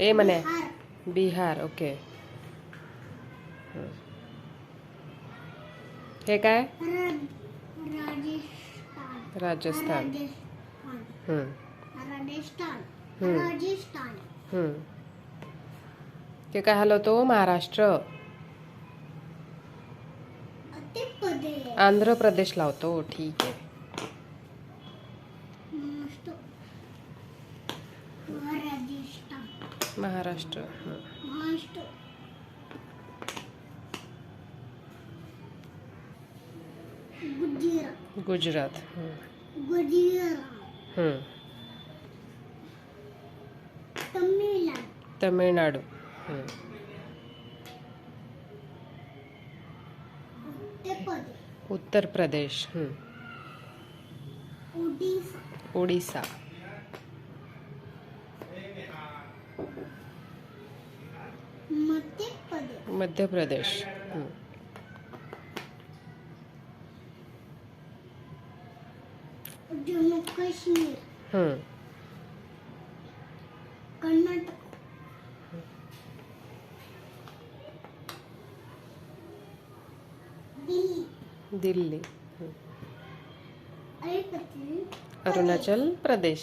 ए म्हणे बिहार। ओके। हं. हे काय राजस्थान। राजस्थान। राजस्थान। हं, राजस्थान। हम्म. राजस्थान। हं. ते काय हलवतो महाराष्ट्र? आंध्र प्रदेश लावतो ठीक आहे. राजस्थान महाराष्ट्र हं. गुजरात गुजरात हं. गुजरात हं. तमिळनाडू तमिळनाडू हं. उत्तर प्रदेश उत्तर प्रदेश मध्य प्रदेश मध्य प्रदेश हं. जम्मू काश्मीर हं. कर्नाटक. दिल्ली. दिल्ली. हं. अरुणाचल अरुणाचल प्रदेश.